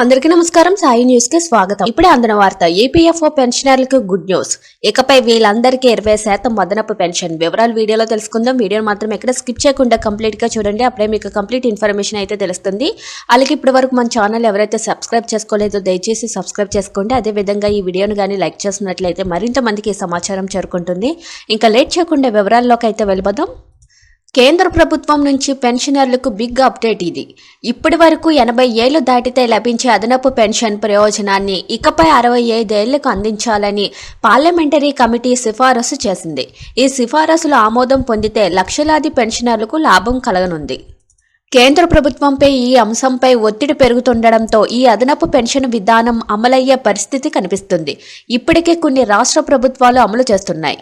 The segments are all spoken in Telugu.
అందరికీ నమస్కారం. సాయి న్యూస్కి స్వాగతం. ఇప్పుడే అందిన వార్త ఏపీఎఫ్ఓ పెన్షనర్లకు గుడ్ న్యూస్. ఇకపై వీళ్ళందరికీ ఇరవై శాతం మదనపు పెన్షన్ వివరాలు వీడియోలో తెలుసుకుందాం. వీడియోని మాత్రం ఎక్కడ స్కిప్ చేయకుండా కంప్లీట్గా చూడండి. అప్పుడే మీకు కంప్లీట్ ఇన్ఫర్మేషన్ అయితే తెలుస్తుంది. అలాగే ఇప్పటి వరకు మన ఛానల్ ఎవరైతే సబ్స్క్రైబ్ చేసుకోలేదో దయచేసి సబ్స్క్రైబ్ చేసుకోండి. అదే విధంగా ఈ వీడియోను కానీ లైక్ చేస్తున్నట్లయితే మరింత మందికి సమాచారం చేరుకుంటుంది. ఇంకా లేట్ చేయకుండా వివరాల్లోకి అయితే వెళ్ళిపోదాం. కేంద్ర ప్రభుత్వం నుంచి పెన్షనర్లకు బిగ్ అప్డేట్ ఇది. ఇప్పటి వరకు ఎనభై ఏళ్ళు దాటితే లభించే అదనపు పెన్షన్ ప్రయోజనాన్ని ఇకపై అరవై ఐదేళ్ళకు అందించాలని పార్లమెంటరీ కమిటీ సిఫారసు చేసింది. ఈ సిఫారసులు ఆమోదం పొందితే లక్షలాది పెన్షనర్లకు లాభం కలగనుంది. కేంద్ర ప్రభుత్వంపై ఈ అంశంపై ఒత్తిడి పెరుగుతుండడంతో ఈ అదనపు పెన్షన్ విధానం అమలయ్యే పరిస్థితి కనిపిస్తుంది. ఇప్పటికే కొన్ని రాష్ట్ర ప్రభుత్వాలు అమలు చేస్తున్నాయి.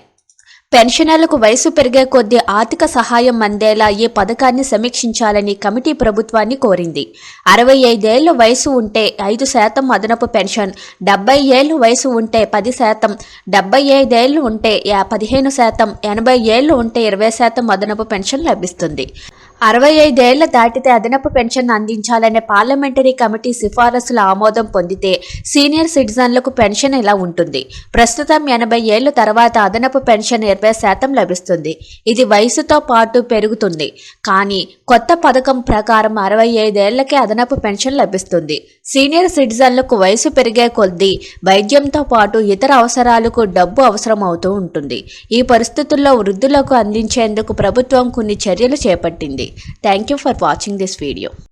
పెన్షనర్లకు వయసు పెరిగే కొద్దీ ఆర్థిక సహాయం అందేలా ఈ పథకాన్ని సమీక్షించాలని కమిటీ ప్రభుత్వాన్ని కోరింది. అరవై ఐదేళ్ళ వయసు ఉంటే ఐదు శాతం అదనపు పెన్షన్ డెబ్బై ఏళ్ళు వయసు ఉంటే పది శాతం డెబ్బై ఐదేళ్ళు ఉంటే యా- పదిహేను శాతం ఎనభై ఏళ్ళు ఉంటే ఇరవై శాతం అదనపు పెన్షన్ లభిస్తుంది. అరవై ఐదేళ్ళ దాటితే అదనపు పెన్షన్ అందించాలనే పార్లమెంటరీ కమిటీ సిఫారసుల ఆమోదం పొందితే సీనియర్ సిటిజన్లకు పెన్షన్ ఇలా ఉంటుంది? ప్రస్తుతం ఎనభై ఏళ్ళ తర్వాత అదనపు పెన్షన్ ఇరవై శాతం లభిస్తుంది. ఇది వయసుతో పాటు పెరుగుతుంది. కానీ కొత్త పథకం ప్రకారం అరవై ఐదేళ్ళకే అదనపు పెన్షన్ లభిస్తుంది. సీనియర్ సిటిజన్లకు వయసు పెరిగే కొద్దీ వైద్యంతో పాటు ఇతర అవసరాలకు డబ్బు అవసరం అవుతూ ఉంటుంది. ఈ పరిస్థితుల్లో వృద్ధులకు అందించేందుకు ప్రభుత్వం కొన్ని చర్యలు చేపట్టింది. day. Thank you for watching this video.